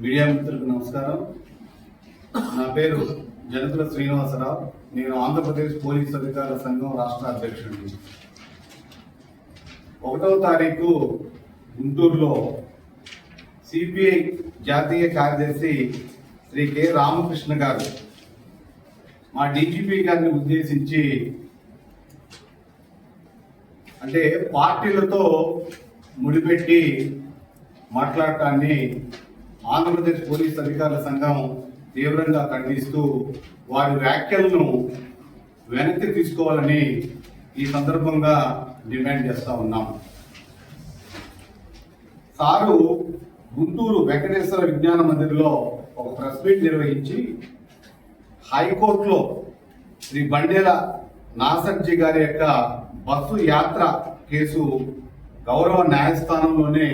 Media మిత్రులకు నమస్కారం. నా పేరు జనతుల శ్రీనివాసరావు. నేను ఆంధ్రప్రదేశ్ పోలీస్ అధికారుల సంఘం రాష్ట్ర అధ్యక్షుడిని. ఒకటవ తారీఖు గుంటూరులో సిపిఐ జాతీయ కార్యదర్శి శ్రీ కె రామకృష్ణ గారు మా డీజీపీ గారిని ఉద్దేశించి అంటే పార్టీలతో ముడిపెట్టి మాట్లాడటాన్ని ఆంధ్రప్రదేశ్ పోలీస్ అధికారుల సంఘం తీవ్రంగా ఖండిస్తూ వారి వ్యాఖ్యలను వెనక్కి తీసుకోవాలని ఈ సందర్భంగా డిమాండ్ చేస్తూ ఉన్నాం. సారు గుంటూరు వెంకటేశ్వర విజ్ఞాన మందిర్లో ఒక ప్రెస్ మీట్ నిర్వహించి హైకోర్టులో శ్రీ బండేల నాసర్జీ గారి యొక్క బస్సు యాత్ర కేసు గౌరవ న్యాయస్థానంలోనే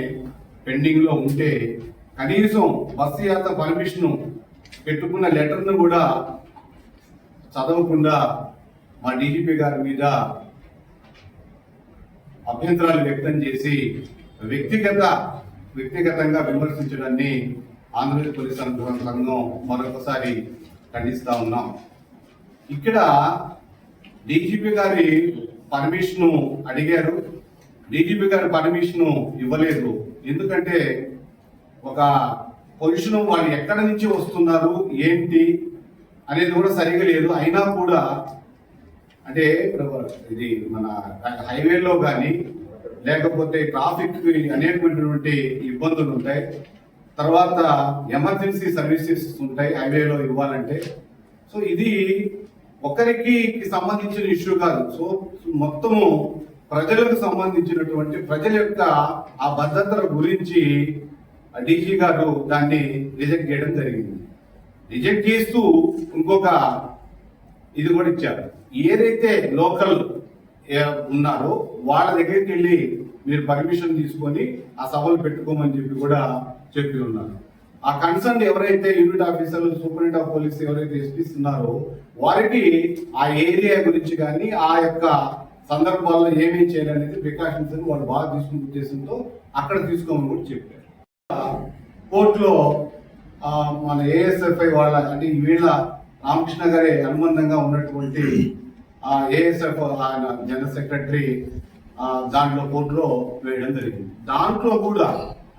పెండింగ్లో ఉంటే కనీసం బస్సు యాత్ర పర్మిషన్ పెట్టుకున్న లెటర్ను కూడా చదవకుండా మా డీజీపీ గారి మీద అభ్యంతరాలు వ్యక్తం చేసి వ్యక్తిగత వ్యక్తిగతంగా విమర్శించడాన్ని ఆంధ్రప్రదేశ్ పోలీస్ సంఘం సంఘం మరొకసారి ఖండిస్తా ఉన్నాం. ఇక్కడ డీజీపీ గారి పర్మిషన్ అడిగారు. డీజీపీ గారి పర్మిషన్ ఇవ్వలేదు. ఎందుకంటే ఒక పొజిషన్ వాళ్ళు ఎక్కడ నుంచి వస్తున్నారు ఏంటి అనేది కూడా సరిగా లేదు. అయినా కూడా అంటే ఇది మన హైవేలో కానీ లేకపోతే ట్రాఫిక్ అనేకమైనటువంటి ఇబ్బందులు ఉంటాయి. తర్వాత ఎమర్జెన్సీ సర్వీసెస్ ఉంటాయి హైవేలో ఇవ్వాలంటే. సో ఇది ఒకరికి సంబంధించిన ఇష్యూ కాదు. సో మొత్తము ప్రజలకు సంబంధించినటువంటి ప్రజల యొక్క ఆ భద్రతల గురించి డీజీ గారు దాన్ని రిజెక్ట్ చేయడం జరిగింది. రిజెక్ట్ చేస్తూ ఇంకొక ఇది కూడా ఇచ్చారు. ఏదైతే లోకల్ ఉన్నారో వాళ్ళ దగ్గరికి వెళ్ళి మీరు పర్మిషన్ తీసుకొని ఆ సభలు పెట్టుకోమని చెప్పి కూడా చెప్పి ఉన్నారు. ఆ కన్సర్న్ ఎవరైతే యూనిట్ ఆఫీసర్లు సూపరింట్ ఆఫ్ పోలీస్ ఎవరైతే ఎస్పీస్ ఉన్నారో వారికి ఆ ఏరియా గురించి కానీ ఆ యొక్క సందర్భాల్లో ఏమేమి చేయాలనేది ప్రికాషన్స్ అని వాళ్ళు బాగా తీసుకునే ఉద్దేశంతో అక్కడ తీసుకోమని కూడా చెప్పారు. కోర్టులో మన ఏఎస్ఎఫ్ఐ వాళ్ళ అంటే వీళ్ళ రామకృష్ణ గారి అనుబంధంగా ఉన్నటువంటి ఏఎస్ఎఫ్ ఆయన జనరల్ సెక్రటరీ దాంట్లో కోర్టులో వేయడం జరిగింది. దాంట్లో కూడా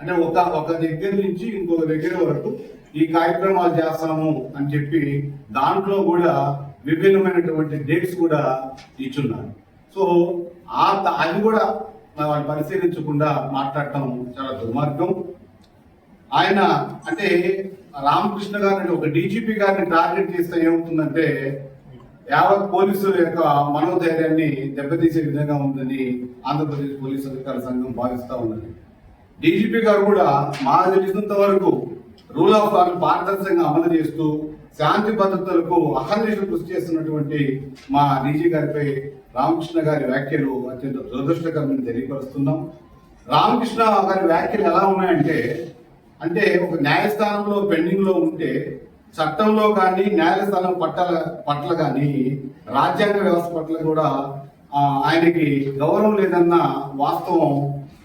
అంటే ఒక ఒక దగ్గర నుంచి ఇంకొక దగ్గర వరకు ఈ కార్యక్రమాలు చేస్తాము అని చెప్పి దాంట్లో కూడా విభిన్నమైనటువంటి డేట్స్ కూడా ఇచ్చున్నారు. సో ఆ అది కూడా వాళ్ళు పరిశీలించకుండా మాట్లాడటం చాలా దుర్మార్గం. ఆయన అంటే రామకృష్ణ గారిని ఒక డీజీపీ గారిని టార్గెట్ చేస్తే ఏమవుతుందంటే యావత్ పోలీసుల యొక్క మనోధైర్యాన్ని దెబ్బతీసే విధంగా ఉందని ఆంధ్రప్రదేశ్ పోలీసు అధికారుల సంఘం భావిస్తూ ఉన్నది. డీజీపీ గారు కూడా మా తెలిసినంత వరకు రూల్ ఆఫ్ లాను పారదర్శకంగా అమలు చేస్తూ శాంతి భద్రతలకు అహర్నిశలు కృషి చేస్తున్నటువంటి మా డీజీ గారిపై రామకృష్ణ గారి వ్యాఖ్యలు అత్యంత దురదృష్టకరమని తెలియపరుస్తున్నాం. రామకృష్ణ గారి వ్యాఖ్యలు ఎలా ఉన్నాయంటే అంటే ఒక న్యాయస్థానంలో పెండింగ్లో ఉంటే చట్టంలో కానీ న్యాయస్థానం పట్ల పట్ల కానీ రాజ్యాంగ వ్యవస్థ పట్ల కూడా ఆయనకి గౌరవం లేదన్న వాస్తవం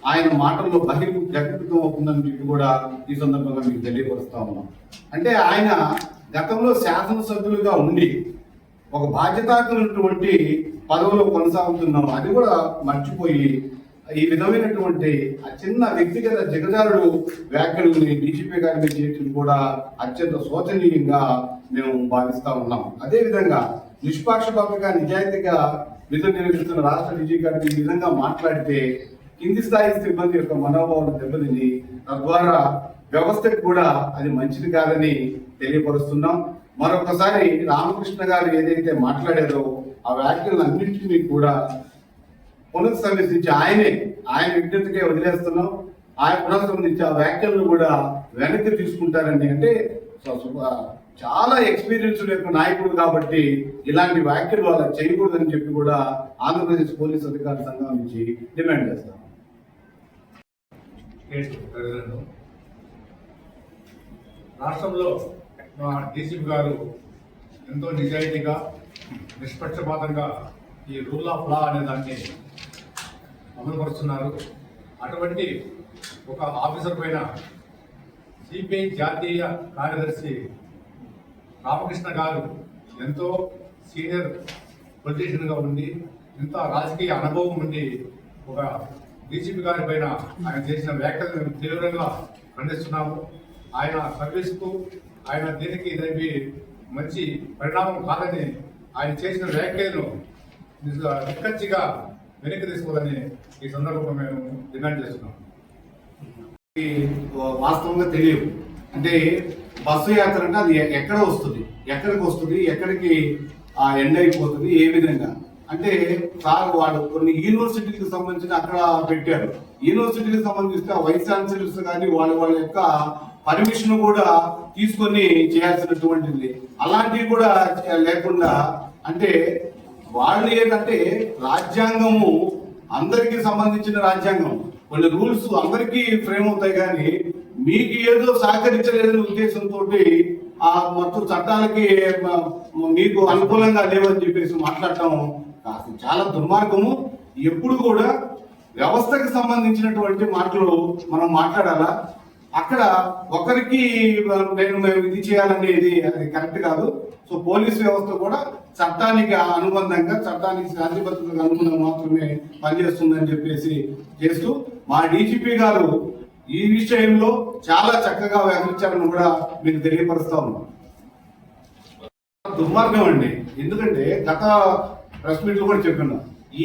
ఆయన మాటల్లో బహిర్ జగృతం అవుతుందని చెప్పి కూడా ఈ సందర్భంగా మీకు తెలియపరుస్తా ఉన్నాం. అంటే ఆయన గతంలో శాసనసభ్యులుగా ఉండి ఒక బాధ్యతాకున్నటువంటి పదవిలో కొనసాగుతున్నాం అది కూడా మర్చిపోయి ఈ విధమైనటువంటి ఆ చిన్న వ్యక్తిగత జగజారుడు వ్యాఖ్యలని డీజీపీ గారి మీద చేయటం కూడా అత్యంత శోచనీయంగా మేము భావిస్తా ఉన్నాం. అదేవిధంగా నిష్పాక్షపాతగా నిష్పాక్షపాతంగా నిజాయితీగా విధులు నిర్వహిస్తున్న రాష్ట్ర డీజీ గారిని ఈ విధంగా మాట్లాడితే కింది స్థాయి సిబ్బంది యొక్క మనోభావం దెబ్బతిని తద్వారా వ్యవస్థకు కూడా అది మంచిది కాదని తెలియపరుస్తున్నాం. మరొకసారి రామకృష్ణ గారు ఏదైతే మాట్లాడారో ఆ వ్యాఖ్యలన్నింటినీ కూడా పునఃసమీక్షించి ఆయనే ఆయన విజ్ఞతకే వదిలేస్తున్నాం. ఆయన పునఃసంబంధించి ఆ వ్యాఖ్యలను కూడా వెనక్కి తీసుకుంటారని అంటే సో- చాలా ఎక్స్పీరియన్స్ యొక్క నాయకుడు కాబట్టి ఇలాంటి వ్యాఖ్యలు వాళ్ళ చేయకూడదని చెప్పి కూడా ఆంధ్రప్రదేశ్ పోలీస్ అధికారుల సంఘం నుంచి డిమాండ్ చేస్తాం. ప్రజలను రాష్ట్రంలో మా డీసీపీ గారు ఎంతో నిజాయితీగా నిష్పక్షపాతంగా ఈ రూల్ ఆఫ్ లా అనే దాన్ని అమలుపరుస్తున్నారు. అటువంటి ఒక ఆఫీసర్ పైన సిపిఐ జాతీయ కార్యదర్శి రామకృష్ణ గారు ఎంతో సీనియర్ పొలిటీషియన్గా ఉండి ఇంత రాజకీయ అనుభవం ఉండి ఒక డీజీపీ గారి పైన ఆయన చేసిన వ్యాఖ్యలను మేము తీవ్రంగా ఖండిస్తున్నాము. ఆయన సర్వీస్కు ఆయన దీనికి ఇదైవి మంచి పరిణామం కాదని ఆయన చేసిన వ్యాఖ్యలను నిక్కచ్చిగా వెనక్కి తీసుకోవాలని ఈ సందర్భంగా మేము డిమాండ్ చేస్తున్నాం. వాస్తవంగా తెలియదు. అంటే బస్సు యాత్ర అంటే అది ఎక్కడ వస్తుంది? ఎక్కడికి వస్తుంది? ఎక్కడికి ఆ ఎండ్ అయిపోతుంది? ఏ విధంగా? అంటే సార్ వాడు కొన్ని యూనివర్సిటీకి సంబంధించిన అక్కడ పెట్టారు. యూనివర్సిటీకి సంబంధించిన వైస్ ఛాన్సలర్స్ కానీ వాళ్ళ వాళ్ళ యొక్క పర్మిషన్ కూడా తీసుకొని చేయాల్సినటువంటిది. అలాంటివి కూడా లేకుండా అంటే వాళ్ళు ఏంటంటే రాజ్యాంగము అందరికీ సంబంధించిన రాజ్యాంగం. కొన్ని రూల్స్ అందరికీ ఫ్రేమ్ అవుతాయి కానీ మీకు ఏదో సహకరించలేదనే ఉద్దేశంతో ఆ మొత్తం చట్టాలకి మీకు అనుకూలంగా లేవని చెప్పేసి మాట్లాడటం అసలు చాలా దుర్మార్గము. ఎప్పుడు కూడా వ్యవస్థకి సంబంధించినటువంటి మాటలు మనం మాట్లాడాలా? అక్కడ ఒకరికి నేను మేము ఇది చేయాలనేది అది కరెక్ట్ కాదు. సో పోలీస్ వ్యవస్థ కూడా చట్టానికి అనుబంధంగా చట్టానికి శాంతిభద్రతకు అనుగుణంగా మాత్రమే పనిచేస్తుందని చెప్పేసి చేస్తూ మా డీజీపీ గారు ఈ విషయంలో చాలా చక్కగా వ్యవహరించారని కూడా మీకు తెలియపరుస్తా ఉన్నాం. దుర్మార్గం అండి. ఎందుకంటే గత ప్రెస్ మీట్లో కూడా చెప్పినా.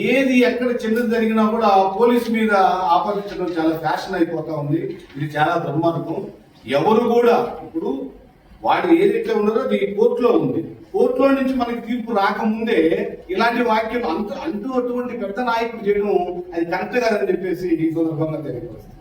ఏది ఎక్కడ చిన్నది జరిగినా కూడా పోలీస్ మీద ఆపాదించడం చాలా ఫ్యాషన్ అయిపోతా ఉంది. ఇది చాలా దుర్మార్గం. ఎవరు కూడా ఇప్పుడు వాడు ఏదైతే ఉన్నదో అది కోర్టులో ఉంది. కోర్టులో నుంచి మనకి తీర్పు రాకముందే ఇలాంటి వాక్యం అంత అంటూ అటువంటి పెద్ద నాయకుడు చేయడం అది కరెక్ట్ కాదని చెప్పేసి ఈ సందర్భంగా తెలియపరుస్తుంది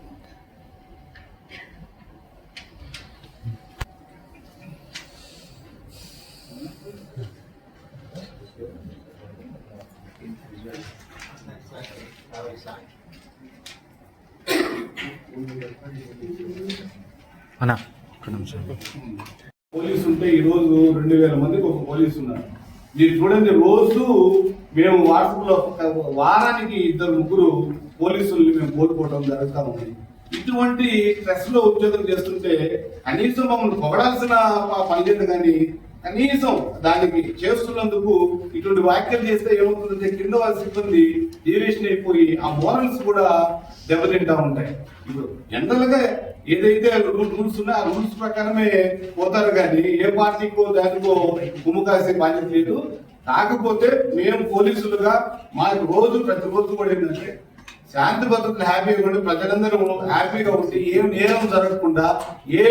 అన్నా. పోలీసు ఉంటే ఈ రోజు రెండు వేల మందికి ఒక పోలీసు ఉన్నారు మీరు చూడండి రోజు మేము వాట్సాప్లో వారానికి ఇద్దరు ముగ్గురు పోలీసుల్ని మేము కోల్పోవడం జరుగుతూ ఉంది. ఇటువంటి స్ట్రెస్లో ఉద్యోగం చేస్తుంటే కనీసం మమ్మల్ని పొగడాల్సిన పని లేదు కానీ కనీసం దానికి చేస్తున్నందుకు ఇటువంటి వ్యాఖ్యలు చేస్తే ఏమవుతుందంటే కింద వాళ్ళ సిబ్బంది డీవియేషన్ అయిపోయి ఆ మోరల్స్ కూడా దెబ్బతింటా ఉంటాయి. ఇప్పుడు జనరల్గా ఏదైతే రూల్స్ ఉన్నాయో ఆ రూల్స్ ప్రకారమే పోతారు కానీ ఏ పార్టీకో దానికో గుమ్ము కాసే బాధ్యత లేదు. కాకపోతే మేము పోలీసులుగా మాకు రోజు ప్రతి రోజు కూడా ఏంటంటే శాంతి భద్రతలు హ్యాపీగా ఉండి ప్రజలందరూ హ్యాపీగా ఉండి ఏం నేరం జరగకుండా ఏ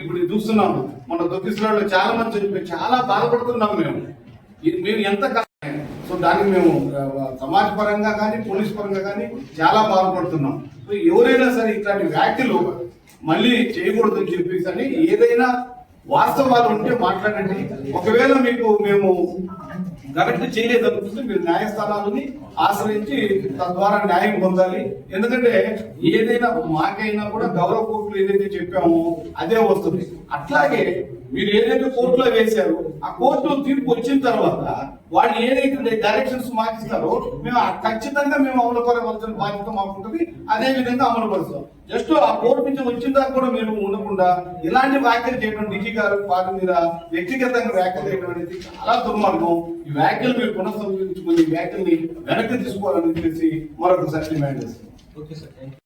ఇప్పుడు చూస్తున్నాం మన దొక్కిసలాలో చాలా మంది చనిపోయి చాలా బాధపడుతున్నాం మేము. ఇది మేము ఎంత కష్టం సో దానికి మేము సమాజ పరంగా కానీ పోలీస్ పరంగా కానీ చాలా బాధపడుతున్నాం. సో ఎవరైనా సరే ఇట్లాంటి వ్యాఖ్యలు మళ్ళీ చేయకూడదు అని చెప్పేసి అని ఏదైనా వాస్తవాలు ఉంటే మాట్లాడండి. ఒకవేళ మీకు మేము కరెక్ట్ చేయలేదనుకుంటే మీరు న్యాయస్థానాలని ఆశ్రయించి తద్వారా న్యాయం పొందాలి. ఎందుకంటే ఏదైనా మాకైనా కూడా గౌరవ కోర్టులు ఏదైతే చెప్పామో అదే వస్తుంది. అట్లాగే మీరు ఏదైతే కోర్టులో వేశారో ఆ కోర్టు తీర్పు వచ్చిన తర్వాత వాళ్ళు ఏదైతే డైరెక్షన్స్ మార్చిస్తారో మేము ఖచ్చితంగా మేము అమలు పరవలసిన బాధ్యత మాకు ఉంటుంది అదే విధంగా అమలు పరుస్తాం జస్ట్ ఆ కోర్టు నుంచి వచ్చిన దాకా కూడా మీరు ఉండకుండా ఇలాంటి వ్యాఖ్యలు చేయడం డిజీ గారు వారి మీద వ్యక్తిగతంగా వ్యాఖ్యలు చేయడం అనేది చాలా దుర్మార్గం. ఈ వ్యాఖ్యలు మీరు పునఃసంస్కరించుకుని ఈ వ్యాఖ్యల్ని వెనక్కి తీసుకోవాలని చెప్పేసి మరొకసారి డిమాండ్ చేస్తాం